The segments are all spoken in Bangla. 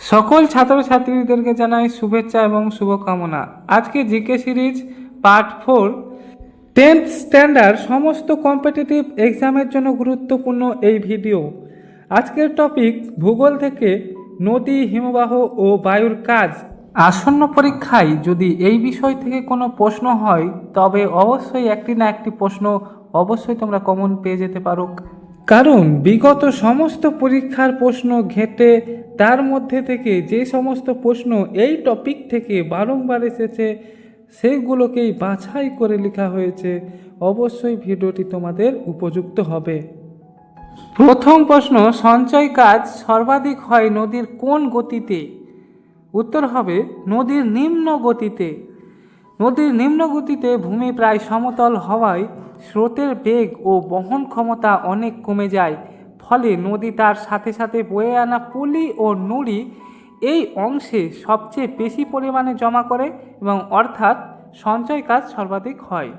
সকল ছাত্রছাত্রীদেরকে জানাই শুভেচ্ছা এবং শুভকামনা। আজকে GK series part four. Tenth standard সমস্ত কম্পিটিটিভ এক্সামের জন্য গুরুত্বপূর্ণ এই ভিডিও। আজকের টপিক ভূগোল থেকে নদী, হিমবাহ ও বায়ুর কাজ। আসন্ন পরীক্ষায় যদি এই বিষয় থেকে কোনো প্রশ্ন হয়, তবে অবশ্যই একটি না একটি প্রশ্ন অবশ্যই তোমরা কমন পেয়ে যেতে পারো। কারণ বিগত সমস্ত পরীক্ষার প্রশ্ন ঘেটে তার মধ্যে থেকে যে সমস্ত প্রশ্ন এই টপিক থেকে বারংবার এসেছে সেইগুলোকেই বাছাই করে লেখা হয়েছে। অবশ্যই ভিডিওটি তোমাদের উপযুক্ত হবে। প্রথম প্রশ্ন, সঞ্চয় কাজ সর্বাধিক হয় নদীর কোন গতিতে? উত্তর হবে, নদীর নিম্ন গতিতে। নদীর নিম্ন গতিতে ভূমি প্রায় সমতল হওয়ায় স্রোতের বেগ ও বহন ক্ষমতা অনেক কমে যায়, ফলে নদী তার সাথে সাথে বয়ে আনা পুলি ও নুড়ি এই অংশে সবচেয়ে বেশি পরিমাণে জমা করে এবং অর্থাৎ সঞ্চয় কাজ সর্বাধিক হয়।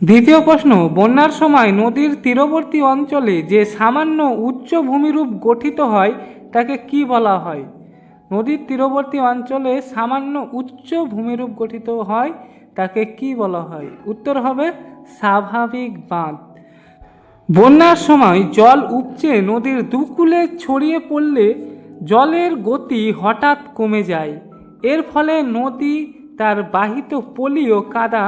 দ্বিতীয় প্রশ্ন, বন্যার সময় নদীর তীরবর্তী অঞ্চলে যে সামান্য উচ্চ ভূমিরূপ গঠিত হয়, তাকে কি বলা হয়? নদীর তীরবর্তী অঞ্চলে সামান্য উচ্চ ভূমিরূপ গঠিত হয়, তাকে কি বলা হয়? উত্তর হবে স্বাভাবিক বাঁধ। বন্যার সময় জল উপচে নদীর দুকুলে ছড়িয়ে পড়লে জলের গতি হঠাৎ কমে যায়। এর ফলে নদী তার বাহিত পলি ও কাদা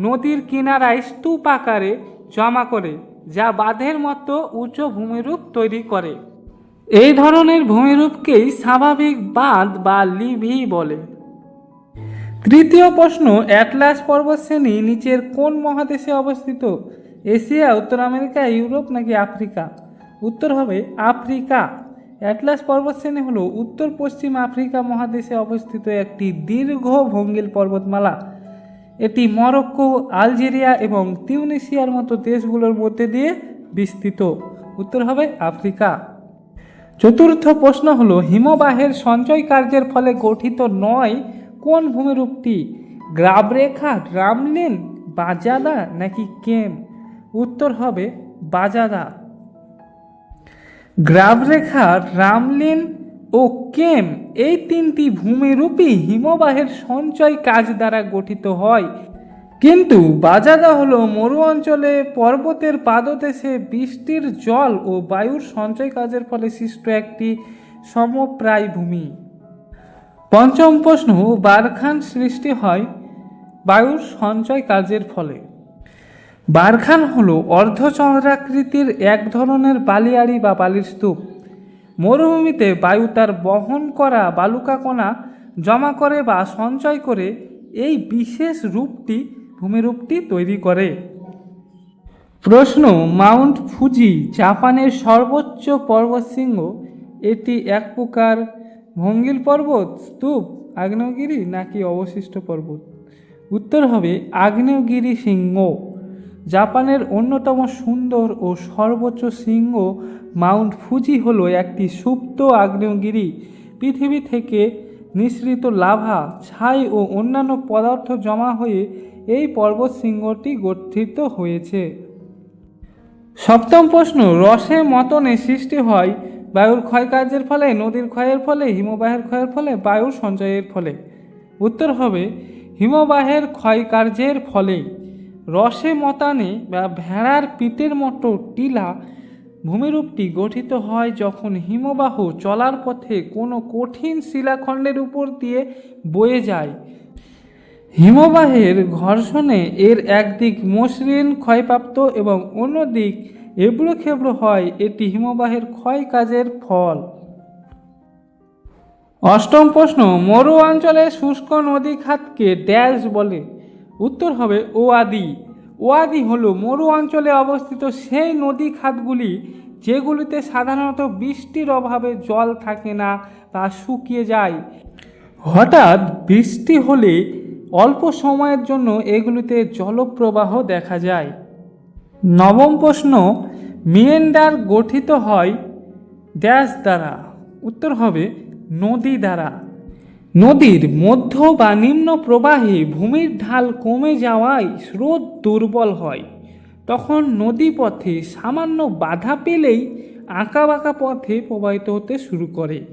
নদীর কিনারায় স্তূপ আকারে জমা করে, যা বাঁধের মতো উঁচু ভূমিরূপ তৈরি করে। এই ধরনের ভূমিরূপকেই স্বাভাবিক বাঁধ বা লিভি বলে। তৃতীয় প্রশ্ন, অ্যাটলাস পর্বতশ্রেণী নিচের কোন মহাদেশে অবস্থিত? এশিয়া, উত্তর আমেরিকা, ইউরোপ নাকি আফ্রিকা? উত্তর হবে আফ্রিকা। অ্যাটলাস পর্বতশ্রেণী হল উত্তর পশ্চিম আফ্রিকা মহাদেশে অবস্থিত একটি দীর্ঘ ভঙ্গিল পর্বতমালা। এটি মরক্কো, আলজেরিয়া এবং তিউনিসিয়ার মতো দেশগুলোর মধ্যে দিয়ে বিস্তৃত। উত্তর হবে আফ্রিকা। চতুর্থ প্রশ্ন হলো, হিমবাহের সঞ্চয় কার্যের ফলে গঠিত নয় কোন ভূমিরূপটি? গ্রাবরেখা ড্রামলিন বাজাদা নাকি কেম? উত্তর হবে বাজাদা। গ্রাবরেখা রামলিন ও কেম এই তিনটি ভূমিরূপী হিমবাহের সঞ্চয় কাজ দ্বারা গঠিত হয়। কিন্তু বাজাদা হলো মরু অঞ্চলে পর্বতের পাদদেশে বৃষ্টির জল ও বায়ুর সঞ্চয় কাজের ফলে সৃষ্ট একটি সমপ্রায় ভূমি। পঞ্চম প্রশ্ন, বারখান সৃষ্টি হয় বায়ুর সঞ্চয় কাজের ফলে। বারখান হলো অর্ধচন্দ্রাকৃতির এক ধরনের বালিয়াড়ি বা বালির স্তূপ। মরুভূমিতে বায়ু তার বহন করা বালুকাকণা জমা করে বা সঞ্চয় করে এই বিশেষ রূপটি ভূমিরূপটি তৈরি করে। প্রশ্ন, মাউন্ট ফুজি, জাপানের সর্বোচ্চ পর্বতশৃঙ্গ, এটি এক প্রকার ভঙ্গিল পর্বত, স্তূপ, আগ্নেয়গিরি নাকি অবশিষ্ট পর্বত? উত্তর হবে আগ্নেয়গিরি সিংহ। জাপানের অন্যতম সুন্দর ও সর্বোচ্চ শৃঙ্গ মাউন্ট ফুজি হলো একটি সুপ্ত আগ্নেয়গিরি। পৃথিবী থেকে নিঃসৃত লাভা, ছাই ও অন্যান্য পদার্থ জমা হয়ে এই পর্বত শৃঙ্গটি গঠিত হয়েছে। সপ্তম প্রশ্ন, রসে মতনে সৃষ্টি হয় বায়ুর ক্ষয়কার্যের ফলে, নদীর ক্ষয়ের ফলে, হিমবাহের ক্ষয়ের ফলে, বায়ুর সঞ্চয়ের ফলে। উত্তর হবে, হিমবাহের ক্ষয়কার্যের ফলে রসে মতানে বা ভেড়ার পিতের মতো টিলা ভূমিরূপটি গঠিত হয় যখন হিমবাহ চলার পথে কোনো কঠিন শিলাখণ্ডের উপর দিয়ে বয়ে যায়। হিমবাহের ঘর্ষণে এর একদিক মসৃণ ক্ষয়প্রাপ্ত এবং অন্য দিক এবড়ো খেবড়ো হয়, এটি হিমবাহের ক্ষয় কাজের ফল। অষ্টম প্রশ্ন, মরু অঞ্চলে শুষ্ক নদী খাতকে ড্যাশ বলে। উত্তর হবে ওয়াদি। ওয়াদি হল মরু অঞ্চলে অবস্থিত সেই নদী খাতগুলি যেগুলিতে সাধারণত বৃষ্টির অভাবে জল থাকে না, তা শুকিয়ে যায়। হঠাৎ বৃষ্টি হলে অল্প সময়ের জন্য এগুলিতে জলপ্রবাহ দেখা যায়। নবম প্রশ্ন মিয়েন্ডার গঠিত হয় ড্যাশ দ্বারা। উত্তর হবে নদী দ্বারা। নদীর মধ্য বা নিম্ন প্রবাহে ভূমির ঢাল কমে যাওয়ায় স্রোত দুর্বল হয়। তখন নদী পথে সামান্য বাধা পেলেই আঁকা বাঁকা পথে প্রবাহিত হতে শুরু করে।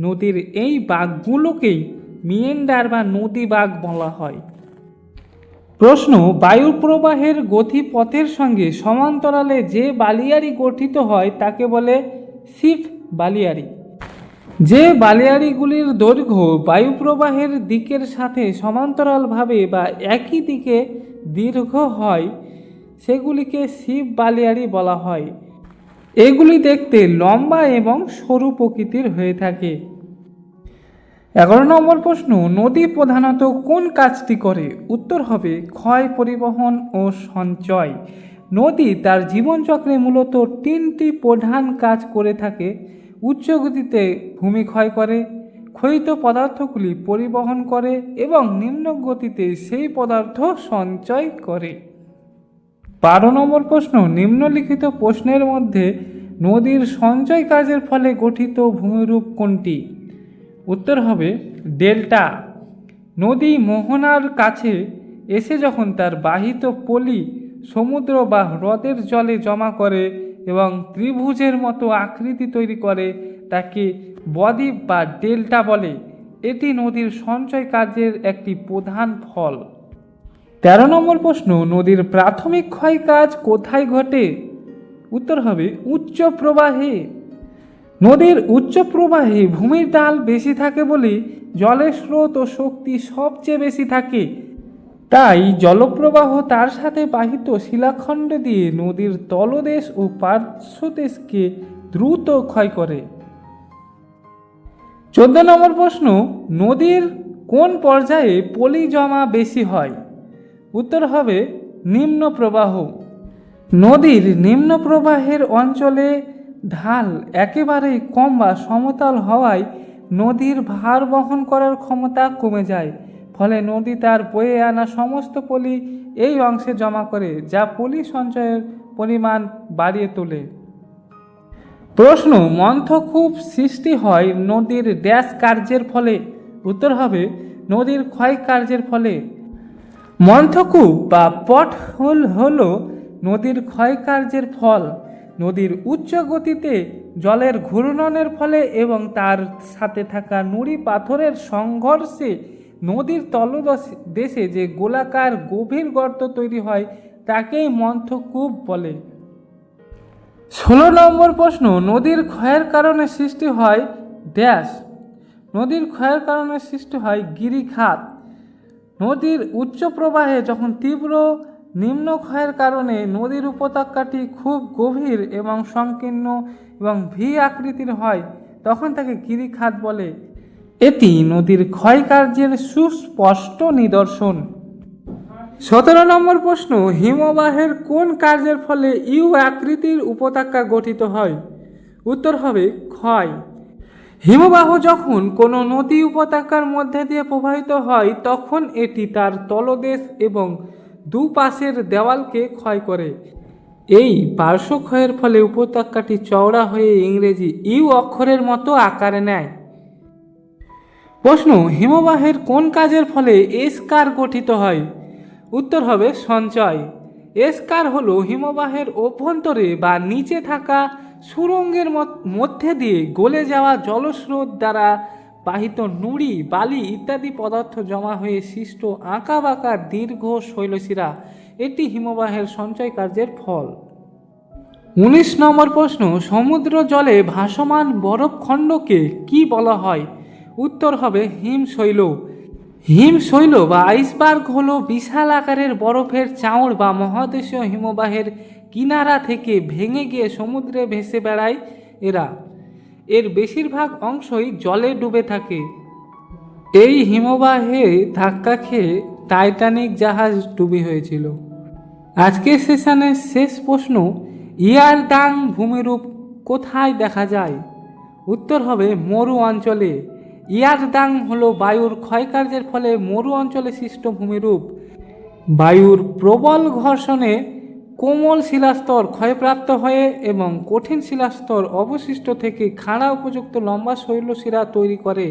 নদীর এই বাঘগুলোকেই মিয়েন্ডার বা নদী বাঘ বলা হয়। প্রশ্ন বায়ু প্রবাহের গতিপথের সঙ্গে সমান্তরালে যে বালিয়াড়ি গঠিত হয় তাকে বলে শিফ বালিয়াড়ি। যে বালিয়াড়িগুলির দৈর্ঘ্য বায়ু প্রবাহের দিকের সাথে সমান্তরালভাবে বা একই দিকে দীর্ঘ হয়, সেগুলিকে শিব বালিয়াড়ি বলা হয়। এগুলি দেখতে লম্বা এবং সরু প্রকৃতির হয়ে থাকে। এগারো নম্বর প্রশ্ন, নদী প্রধানত কোন কাজটি করে? উত্তর হবে, ক্ষয় পরিবহন ও সঞ্চয়। নদী তার জীবনচক্রে মূলত তিনটি প্রধান কাজ করে থাকে। উচ্চ গতিতে ভূমি ক্ষয় করে, ক্ষয়িত পদার্থগুলি পরিবহন করে এবং নিম্ন গতিতে সেই পদার্থ সঞ্চয় করে। বারো নম্বর প্রশ্ন, নিম্নলিখিত প্রশ্নের মধ্যে নদীর সঞ্চয় কাজের ফলে গঠিত ভূমিরূপ কোনটি? উত্তর হবে, ডেল্টা। নদী মোহনার কাছে এসে যখন তার বাহিত পলি, সমুদ্র বা হ্রদের জলে জমা করে এবং ত্রিভুজের মতো আকৃতি তৈরি করে, তাকে বদ্বীপ বা ডেল্টা বলে। এটি নদীর সঞ্চয় কার্যের একটি প্রধান ফল। তেরো নম্বর প্রশ্ন, নদীর প্রাথমিক ক্ষয় কাজ কোথায় ঘটে? উত্তর হবে, উচ্চ প্রবাহে। নদীর উচ্চ প্রবাহে ভূমির ডাল বেশি থাকে বলে জলের স্রোত ও শক্তি সবচেয়ে বেশি থাকে। তাই জলপ্রবাহ তার সাথে বাহিত শিলাখণ্ড দিয়ে নদীর তলদেশ ও পার্শ্বদেশকে দ্রুত ক্ষয় করে। চোদ্দ নম্বর প্রশ্ন, নদীর কোন পর্যায়ে পলি জমা বেশি হয়? উত্তর হবে, নিম্ন প্রবাহ। নদীর নিম্ন প্রবাহের অঞ্চলে ঢাল একেবারেই কম বা সমতল হওয়ায় নদীর ভার বহন করার ক্ষমতা কমে যায়। ফলে নদী তার বয়ে আনা সমস্ত পলি এই অংশে জমা করে, যা পলি সঞ্চয়ের পরিমাণ বাড়িয়ে তোলে। প্রশ্ন মন্থকূপ সৃষ্টি হয় নদীর ড্যাশ কার্যের ফলে? উত্তর হবে, নদীর ক্ষয় কার্যের ফলে। মন্থকূপ বা পট হোল হল নদীর ক্ষয় কার্যের ফল। নদীর উচ্চ গতিতে জলের ঘূর্ণনের ফলে এবং তার সাথে থাকা নুড়ি পাথরের সংঘর্ষে নদীর তলদেশ, দেশে যে গোলাকার গভীর গর্ত তৈরি হয়, তাকেই মন্থকূপ বলে। ষোলো নম্বর প্রশ্ন, নদীর ক্ষয়ের কারণে সৃষ্টি হয় ড্যাশ। নদীর ক্ষয়ের কারণে সৃষ্টি হয় গিরিখাত। নদীর উচ্চ প্রবাহে যখন তীব্র নিম্ন ক্ষয়ের কারণে নদীর উপত্যকাটি খুব গভীর এবং সংকীর্ণ এবং ভি আকৃতির হয়, তখন তাকে গিরিখাত বলে। এটি নদীর ক্ষয়কার্যের সুস্পষ্ট নিদর্শন। সতেরো নম্বর প্রশ্ন, হিমবাহের কোন কার্যের ফলে ইউ আকৃতির উপত্যকা গঠিত হয়? উত্তর হবে, ক্ষয়। হিমবাহ যখন কোনো নদী উপত্যকার মধ্যে দিয়ে প্রবাহিত হয়, তখন এটি তার তলদেশ এবং দুপাশের দেওয়ালকে ক্ষয় করে। এই পার্শ্বক্ষয়ের ফলে উপত্যকাটি চওড়া হয়ে ইংরেজি ইউ অক্ষরের মতো আকারে নেয়। প্রশ্ন, হিমবাহের কোন কাজের ফলে এসকার গঠিত হয়? উত্তর হবে সঞ্চয়। এসকার হলো হিমবাহের অভ্যন্তরে বা নিচে থাকা সুরঙ্গের মধ্যে দিয়ে গলে যাওয়া জলস্রোত দ্বারা বাহিত নুড়ি, বালি ইত্যাদি পদার্থ জমা হয়ে সৃষ্ট আঁকা বাঁকা দীর্ঘ শৈলশিরা, এটি হিমবাহের সঞ্চয় কার্যের ফল। উনিশ নম্বর প্রশ্ন, সমুদ্র জলে ভাসমান বরফখণ্ডকে কি বলা হয়? উত্তর হবে হিমশৈল হিমশৈল বা আইসবার্গ হল বিশাল আকারের বরফের চাউড় বা মহাদেশীয় হিমবাহের কিনারা থেকে ভেঙে গিয়ে সমুদ্রে ভেসে বেড়ায় এরা। এর বেশিরভাগ অংশই জলে ডুবে থাকে। এই হিমবাহে ধাক্কা খেয়ে টাইটানিক জাহাজ ডুবি হয়েছিল। আজকের সেশনের শেষ প্রশ্ন ইয়ারদাং ভূমিরূপ কোথায় দেখা যায়? উত্তর হবে মরু অঞ্চলে। ইয়ারদাং হলো বায়ুর ক্ষয়কার্যের ফলে মরু অঞ্চলে সৃষ্ট ভূমিরূপ। বায়ুর প্রবল ঘর্ষণে কোমল শিলাস্তর ক্ষয়প্রাপ্ত হয়ে এবং কঠিন শিলাস্তর অবশিষ্ট থেকে খাড়া উপযুক্ত লম্বা শৈলশিরা তৈরি করে।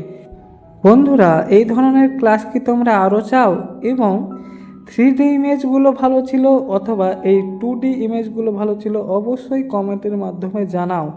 বন্ধুরা, এই ধরনের ক্লাস কি তোমরা আরও চাও এবং থ্রি ডি ইমেজগুলো ভালো ছিল অথবা এই টু ডি ইমেজগুলো ভালো ছিল অবশ্যই কমেন্টের মাধ্যমে জানাও।